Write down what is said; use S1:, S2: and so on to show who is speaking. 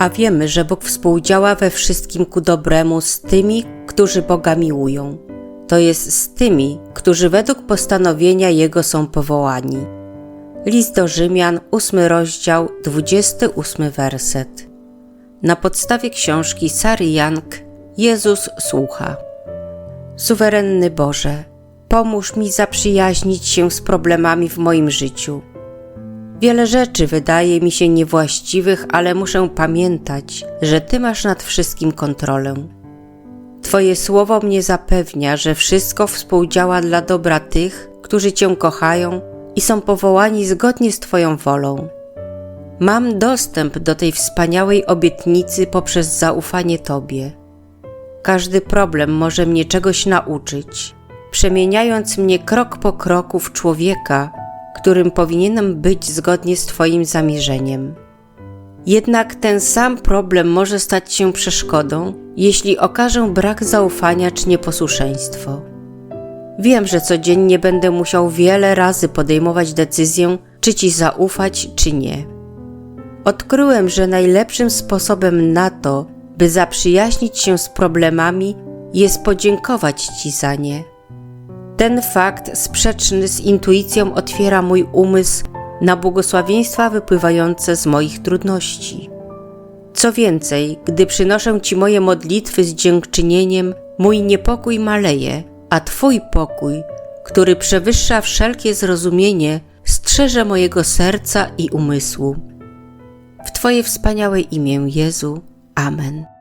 S1: A wiemy, że Bóg współdziała we wszystkim ku dobremu z tymi, którzy Boga miłują. To jest z tymi, którzy według postanowienia Jego są powołani. List do Rzymian, 8 rozdział, 28 werset. Na podstawie książki Sary Young Jezus słucha. Suwerenny Boże, pomóż mi zaprzyjaźnić się z problemami w moim życiu. Wiele rzeczy wydaje mi się niewłaściwych, ale muszę pamiętać, że Ty masz nad wszystkim kontrolę. Twoje słowo mnie zapewnia, że wszystko współdziała dla dobra tych, którzy Cię kochają i są powołani zgodnie z Twoją wolą. Mam dostęp do tej wspaniałej obietnicy poprzez zaufanie Tobie. Każdy problem może mnie czegoś nauczyć, przemieniając mnie krok po kroku w człowieka, którym powinienem być zgodnie z Twoim zamierzeniem. Jednak ten sam problem może stać się przeszkodą, jeśli okażę brak zaufania czy nieposłuszeństwo. Wiem, że codziennie będę musiał wiele razy podejmować decyzję, czy Ci zaufać, czy nie. Odkryłem, że najlepszym sposobem na to, by zaprzyjaźnić się z problemami, jest podziękować Ci za nie. Ten fakt sprzeczny z intuicją otwiera mój umysł na błogosławieństwa wypływające z moich trudności. Co więcej, gdy przynoszę Ci moje modlitwy z dziękczynieniem, mój niepokój maleje, a Twój pokój, który przewyższa wszelkie zrozumienie, strzeże mojego serca i umysłu. W Twoje wspaniałe imię, Jezu. Amen.